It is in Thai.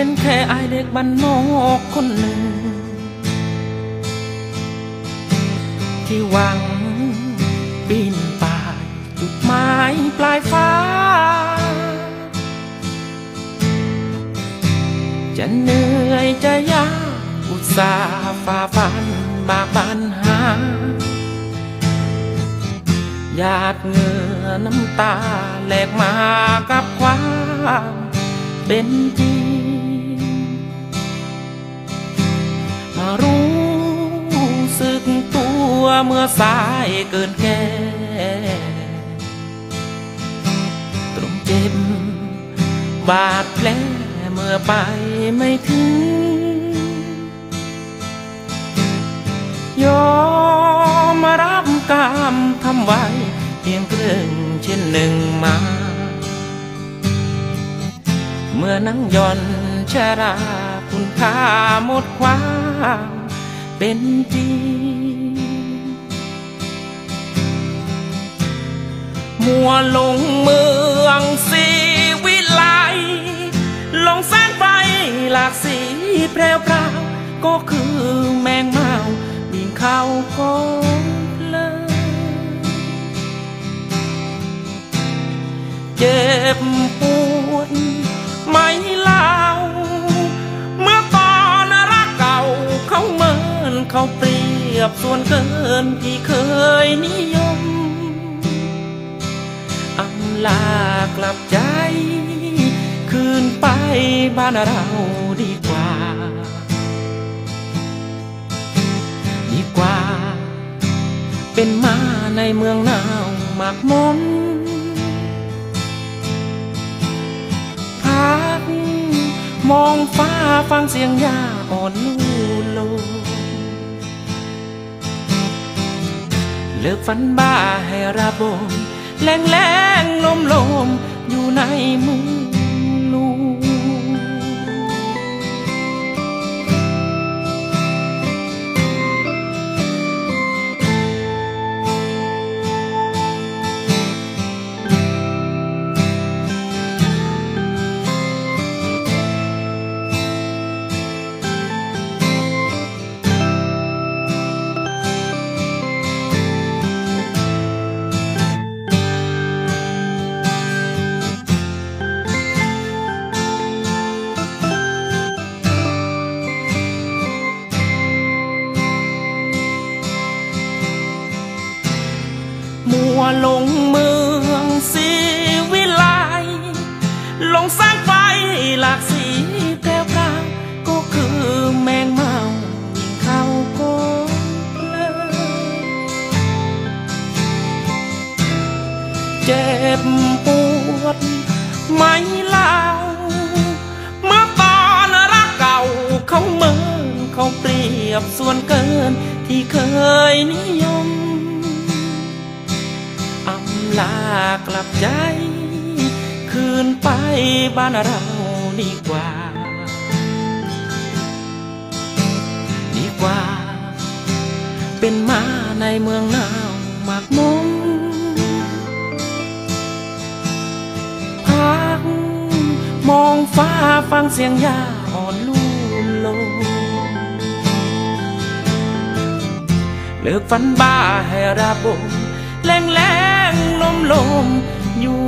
เป็นแค่อายเด็กบ้านนอกคนหนึ่ง ที่หวังปีนป่ายจุดหมายปลายฟ้า จะเหนื่อยจะยากอุตส่าห์ฝ่าฟันบากบันหาหยาดเหงื่อน้ำตาแหลกมากับความเป็นจริง เมื่อสายเกินแก่ตรงเจ็บบาดแผลเมื่อไปไม่ถึง ยอมมารับกรรมทำไว้ เพียงครึ่องเช่นหนึ่งมา เมื่อนั่งย่อนชราคุณค่าหมดความเป็นจริง มัวลงเมืองสีวิไลลงแสงไฟหลากสีแพรวพราวก็คือแมงเมาบินเข้ากองเลิงเจ็บปวดไม่เล่าเมื่อตอนรักเก่าเขาเมินเขาเปรียบส่วนเกินที่เคยนิยม อำลากลับใจ คืนไปบ้านเราดีกว่า ดีกว่า เป็นมาในเมืองหนาวหมากมนพักมองฟ้าฟังเสียงยาอ่อนลู่ลมเลิกฝันบ้าให้ระบม แรงแรงลมลมอยู่ในมือ สร้างไฟหลากสีแพรวพราวก็คือแมงเมาวิ่งเข้าก็เลยเจ็บปวดไม่ลาเมื่อตอนรักเก่าเขาเหมินเขาเปรียบส่วนเกินที่เคยนิยมอำลากลับใจ นไปบ้านเราดีกว่า ดีกว่า เป็นมาในเมืองหนาวหมากมงพักมองฟ้าฟังเสียงยาอ่อนลู่ลมเลิกฝันบ้าให้ระบมแรงแรงลมลมอยู่